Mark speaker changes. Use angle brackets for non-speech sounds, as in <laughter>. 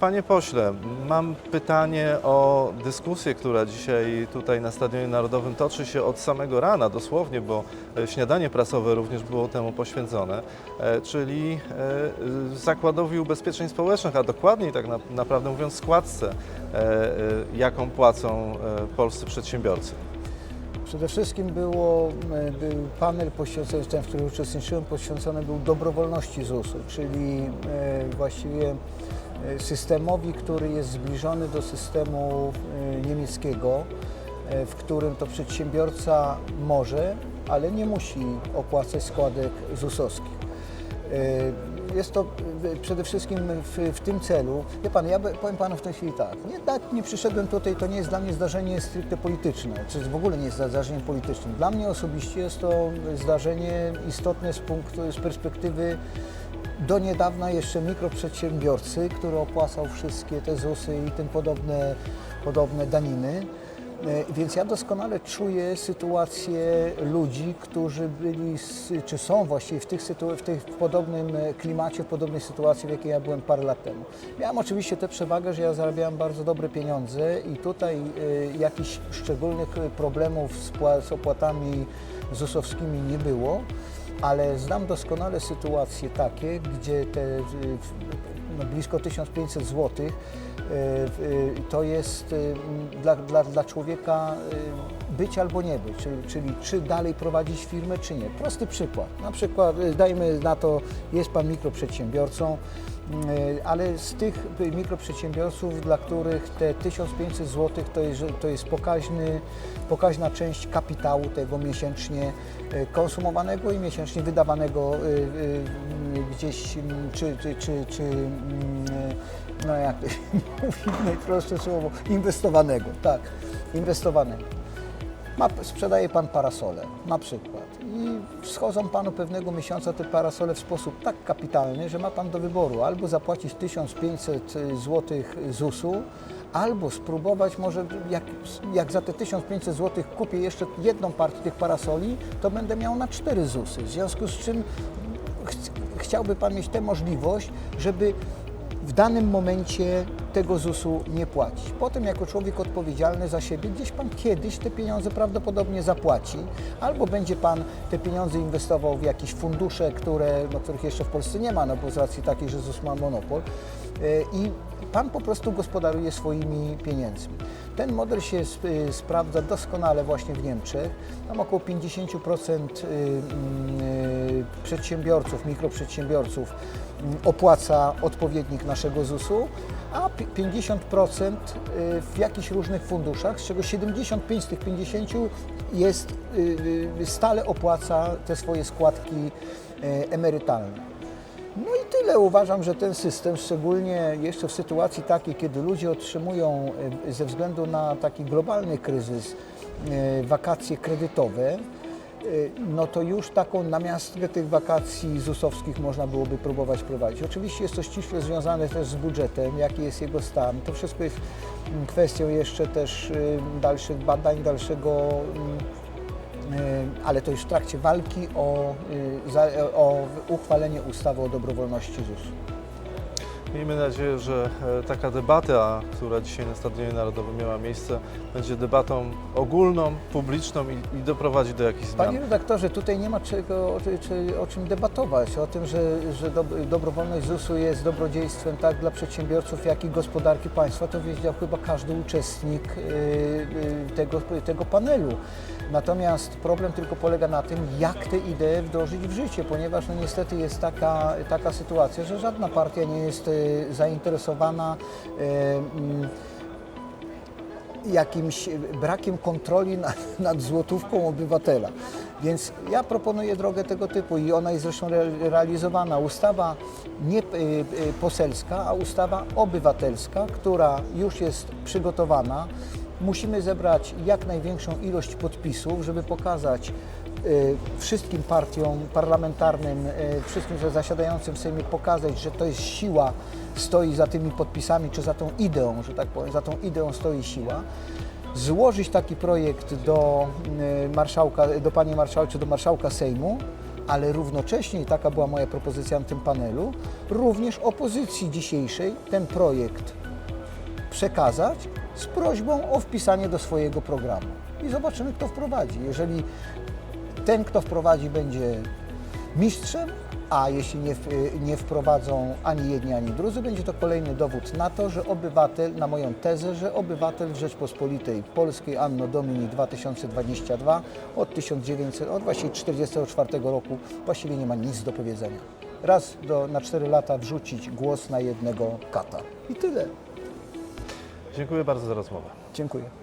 Speaker 1: Panie pośle, mam pytanie o dyskusję, która dzisiaj tutaj na Stadionie Narodowym toczy się od samego rana, dosłownie, bo e, śniadanie prasowe również było temu poświęcone, e, czyli e, Zakładowi Ubezpieczeń Społecznych, a dokładniej tak na, naprawdę mówiąc składce, jaką płacą polscy przedsiębiorcy.
Speaker 2: Przede wszystkim było, był panel poświęcony, ten, w którym uczestniczyłem, poświęcony był dobrowolności ZUS-u, czyli właściwie systemowi, który jest zbliżony do systemu e, niemieckiego, e, w którym to przedsiębiorca może, ale nie musi opłacać składek ZUS-owskich. E, Jest to e, przede wszystkim w, w tym celu. Wie Pan, ja powiem Panu w tej chwili tak, nie, tak, nie przyszedłem tutaj, to nie jest dla mnie zdarzenie stricte polityczne, czy w ogóle nie jest zdarzeniem politycznym. Dla mnie osobiście jest to zdarzenie istotne z punktu, z perspektywy do niedawna jeszcze mikroprzedsiębiorcy, który opłacał wszystkie te ZUSy i tym podobne, podobne daniny. E, Więc ja doskonale czuję sytuację ludzi, którzy byli, czy są właściwie w, tych w, tych, w podobnym e, klimacie, w podobnej sytuacji, w jakiej ja byłem parę lat temu. Miałem oczywiście tę przewagę, że ja zarabiałem bardzo dobre pieniądze i tutaj e, jakichś szczególnych problemów z, z opłatami ZUS-owskimi nie było, ale znam doskonale sytuacje takie, gdzie te e, no, blisko 1500 zł to jest y, dla, dla, dla człowieka być albo nie być, czyli, czyli czy dalej prowadzić firmę, czy nie. Prosty przykład. Na przykład dajmy na to, jest Pan mikroprzedsiębiorcą, ale z tych mikroprzedsiębiorców, dla których te 1500 zł to jest, to jest pokaźny, pokaźna część kapitału tego miesięcznie y, konsumowanego i miesięcznie wydawanego y, gdzieś, czy, czy, czy, czy no jak <laughs> to się mówi, najprostsze słowo, inwestowanego, tak, inwestowanego. Ma, sprzedaje Pan parasole, na przykład, i schodzą Panu pewnego miesiąca te parasole w sposób tak kapitalny, że ma Pan do wyboru albo zapłacić 1500 zł ZUS-u, albo spróbować może, jak, jak za te 1500 zł kupię jeszcze jedną partię tych parasoli, to będę miał na 4 ZUSy, w związku z czym ch- chciałby Pan mieć tę możliwość, żeby w danym momencie tego ZUS-u nie płacić. Potem jako człowiek odpowiedzialny za siebie, gdzieś Pan kiedyś te pieniądze prawdopodobnie zapłaci, albo będzie Pan te pieniądze inwestował w jakieś fundusze, które, no, których jeszcze w Polsce nie ma, no bo z racji takiej, że ZUS ma monopol Yy, i Pan po prostu gospodaruje swoimi pieniędzmi. Ten model się sp- y, sprawdza doskonale właśnie w Niemczech. Tam około 50% y, y, przedsiębiorców, mikroprzedsiębiorców mm, opłaca odpowiednik naszego ZUS-u, a pi- 50% y, w jakichś różnych funduszach, z czego 75 z tych 50 jest, stale opłaca te swoje składki emerytalne. No i tyle. Uważam, że ten system, szczególnie jeszcze w sytuacji takiej, kiedy ludzie otrzymują e, ze względu na taki globalny kryzys e, wakacje kredytowe, e, no to już taką namiastkę tych wakacji ZUS-owskich można byłoby próbować prowadzić. Oczywiście jest to ściśle związane też z budżetem, jaki jest jego stan. To wszystko jest mm, kwestią jeszcze też e, dalszych badań, dalszego mm, ale to już w trakcie walki o, y, o uchwalenie ustawy o dobrowolności ZUS.
Speaker 1: Miejmy nadzieję, że e, taka debata, która dzisiaj na Stadionie Narodowym miała miejsce, będzie debatą ogólną, publiczną i, i doprowadzi do jakichś zmian.
Speaker 2: Panie redaktorze, tutaj nie ma czego, czy, o czym debatować, o tym, że, że do, dobrowolność ZUS-u jest dobrodziejstwem tak dla przedsiębiorców, jak i gospodarki państwa, to wiedział chyba każdy uczestnik y, y, tego, tego panelu. Natomiast problem tylko polega na tym, jak te idee wdrożyć w życie, ponieważ no niestety jest taka, taka sytuacja, że żadna partia nie jest y, zainteresowana y, mm, jakimś brakiem kontroli nad, złotówką obywatela. Więc ja proponuję drogę tego typu i ona jest zresztą re, realizowana. Ustawa nie y, y, poselska, a ustawa obywatelska, która już jest przygotowana. Musimy zebrać jak największą ilość podpisów, żeby pokazać y, wszystkim partiom parlamentarnym, y, wszystkim zasiadającym w Sejmie pokazać, że to jest siła, stoi za tymi podpisami, czy za tą ideą, że tak powiem, za tą ideą stoi siła. Złożyć taki projekt do y, marszałka, do pani marszałka, czy do marszałka Sejmu, ale równocześnie, i taka była moja propozycja na tym panelu, również opozycji dzisiejszej ten projekt przekazać z prośbą o wpisanie do swojego programu. I zobaczymy, kto wprowadzi. Jeżeli ten, kto wprowadzi, będzie mistrzem, a jeśli nie, nie wprowadzą ani jedni, ani drudzy, będzie to kolejny dowód na to, że obywatel, na moją tezę, że obywatel w Rzeczpospolitej Polskiej Anno Domini 2022 od 1900, od właściwie 44 roku właściwie nie ma nic do powiedzenia. Raz do, na 4 lata wrzucić głos na jednego kata. I tyle.
Speaker 1: Dziękuję bardzo za rozmowę.
Speaker 2: Dziękuję.